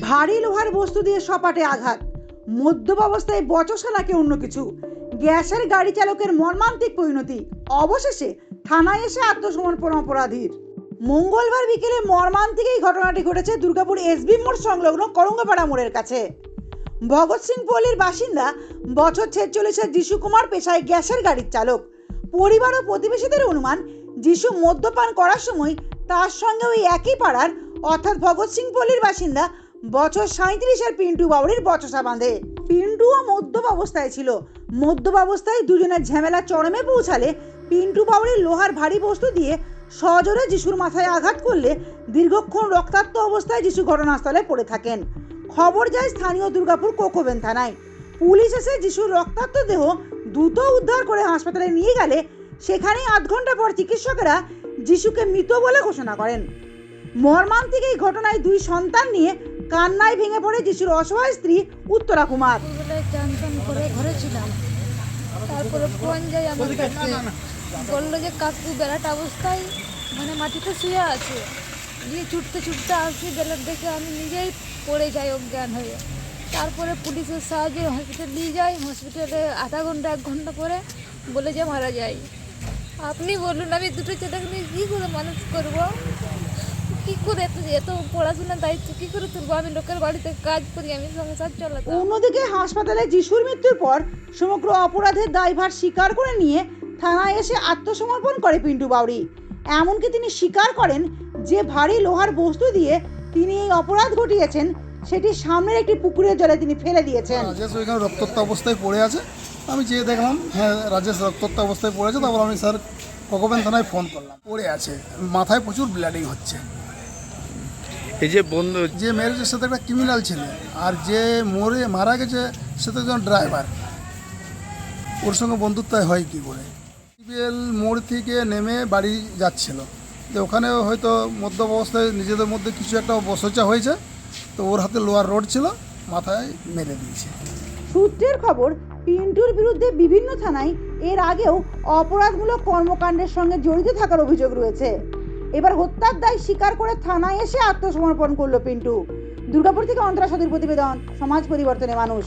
ভারী লোহার বস্তু দিয়ে সপাটে আঘাত। মদ্যপ অবস্থায় বচসা নাকি অন্য কিছু। গ্যাসের গাড়ি চালকের মর্মান্তিক পরিণতি। অবশেষে থানায় এসে আত্মসমর্পণ অপরাধীর। মঙ্গলবার বিকেলে মর্মান্তিক এই ঘটনাটি ঘটেছে দুর্গাপুর এসবি মোড় সংলগ্ন করঙ্গপাড়া মোড়ের কাছে। ভগৎ সিং পল্লীর বাসিন্দা বছর ছেচল্লিশের যিশু কুমার পেশায় গ্যাসের গাড়ির চালক। পরিবার ও প্রতিবেশীদের অনুমান, যিশু মদ্যপান করার সময় তার সঙ্গে ওই একই পাড়ার, অর্থাৎ ভগৎ সিং পল্লীর বাসিন্দা বছর সাঁত্রিশের পিন্টু বাউরির বচসা বাঁধে। পিন্টুও মদ্যপ অবস্থায় ছিল। মদ্যপ অবস্থায় দুজনের ঝামেলা চরমে পৌঁছালে পিন্টু বাউরির লোহার ভারী বস্তু দিয়ে সজোরে যিশুর মাথায় আঘাত করলে দীর্ঘক্ষণ রক্তাক্ত অবস্থায় যিশু ঘটনাস্থলে পড়ে থাকেন। খবর যায় স্থানীয় দুর্গাপুর কোকোবেন থানায়। পুলিশ এসে যিশুর রক্তাক্ত দেহ দ্রুত উদ্ধার করে হাসপাতালে নিয়ে গেলে সেখানেই আধ ঘণ্টা পর চিকিৎসকেরা যিশুকে মৃত বলে ঘোষণা করেন। মর্মান্তিক এই ঘটনায় দুই সন্তান নিয়ে কান্নায় ভেঙে পড়ে যিশুর অসহায় স্ত্রী উত্তরা কুমার। করে ঘরে ছিলাম তারপরে ফোন যাই আমার কাছে বলল যে কাকু বেলাট অবস্থায় মানে মাটিতে শুয়ে আছে। দিয়ে ছুটতে ছুটতে আসি বেলার দেখে আমি নিজেই পড়ে যাই অজ্ঞান হয়ে। তারপরে পুলিশের সাহায্যে হসপিটাল নিয়ে যাই। হসপিটালে আধা ঘণ্টা এক ঘণ্টা পরে বলে যে মারা যাই। আপনি বলুন আমি দুটো ছেলেকে নিয়ে কী করে মানুষ করব? কী করে এত এত পড়াশোনার দায়িত্ব? কী করে তুলবো? আমি লোকের বাড়িতে কাজ করি আমি সংসার চালাতাম। অন্যদিকে হাসপাতালে যিশুর মৃত্যুর পর সমগ্র অপরাধের দায়ভার স্বীকার করে নিয়ে থানায় এসে আত্মসমর্পণ করে পিন্টু বাউরি এমনকি তিনি স্বীকার করেন যে ভারী লোহার বস্তু দিয়ে তিনি এই অপরাধ ঘটিয়েছেন সেটি সামনের একটি পুকুরের জলে তিনি ফেলে দিয়েছেন। রাজেশ ওইখানে রক্তাক্ত অবস্থায় পড়ে আছে। আমি যেয়ে দেখলাম হ্যাঁ রাজেশ রক্তাক্ত অবস্থায় পড়ে আছে তারপর আমি স্যার ভগবান থানায় ফোন করলাম। পড়ে আছে। মাথায় প্রচুর ব্লিডিং হচ্ছে। এই যে বন্ধু যে মেরেছে সে তো একটা ক্রিমিনাল ছেলে আর যে মরে মারা গেছে সে তো একজন ড্রাইভার ওর সঙ্গে বন্ধুত্ব হয় কি করে? সিবিএল মোড় থেকে নেমে বাড়ি যাচ্ছিল। তো ওখানে হয়তো মধ্য অবস্থায় নিজেদের মধ্যে কিছু একটা বসচা হয়েছে। তো ওর হাতে লোয়ার রোড ছিল মাথায় মেরে দিয়েছে। সূত্রের খবর পিন্টুর বিরুদ্ধে বিভিন্ন থানায় এর আগেও অপরাধমূলক কর্মকাণ্ডের সঙ্গে জড়িত থাকার অভিযোগ রয়েছে। এবার হত্যার দায় স্বীকার করে থানায় এসে আত্মসমর্পণ করল পিন্টু। দুর্গাপুর থেকে অন্তরা সদীর প্রতিবেদন, সমাজ পরিবর্তনে মানুষ।